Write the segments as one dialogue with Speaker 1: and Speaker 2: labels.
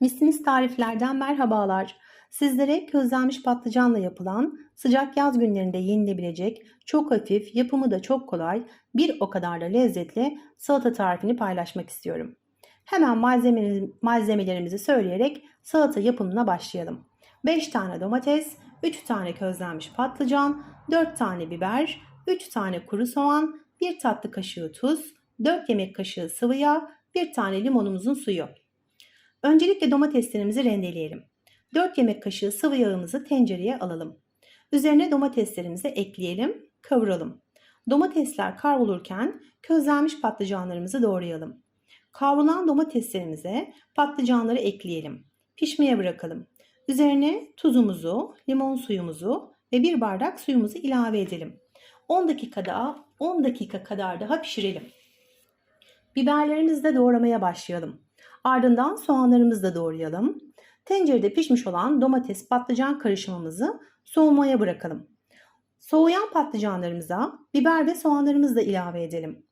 Speaker 1: Mislis tariflerden merhabalar. Sizlere közlenmiş patlıcanla yapılan sıcak yaz günlerinde yenilebilecek çok hafif, yapımı da çok kolay, bir o kadar da lezzetli salata tarifini paylaşmak istiyorum. Hemen malzemelerimizi söyleyerek salata yapımına başlayalım. 5 tane domates, 3 tane közlenmiş patlıcan, 4 tane biber, 3 tane kuru soğan, 1 tatlı kaşığı tuz, 4 yemek kaşığı sıvı yağ, 1 tane limonumuzun suyu. Öncelikle domateslerimizi rendeleyelim. 4 yemek kaşığı sıvı yağımızı tencereye alalım. Üzerine domateslerimizi ekleyelim, kavuralım. Domatesler kavrulurken közlenmiş patlıcanlarımızı doğrayalım. Kavrulan domateslerimize patlıcanları ekleyelim. Pişmeye bırakalım. Üzerine tuzumuzu, limon suyumuzu ve bir bardak suyumuzu ilave edelim. 10 dakikada 10 dakika kadar daha pişirelim. Biberlerimizi de doğramaya başlayalım. Ardından soğanlarımızı da doğrayalım. Tencerede pişmiş olan domates patlıcan karışımımızı soğumaya bırakalım. Soğuyan patlıcanlarımıza biber ve soğanlarımızı da ilave edelim.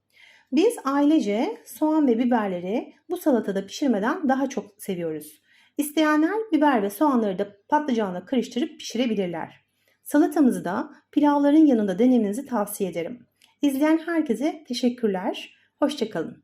Speaker 1: Biz ailece soğan ve biberleri bu salatada pişirmeden daha çok seviyoruz. İsteyenler biber ve soğanları da patlıcanla karıştırıp pişirebilirler. Salatamızı da pilavların yanında denemenizi tavsiye ederim. İzleyen herkese teşekkürler. Hoşçakalın.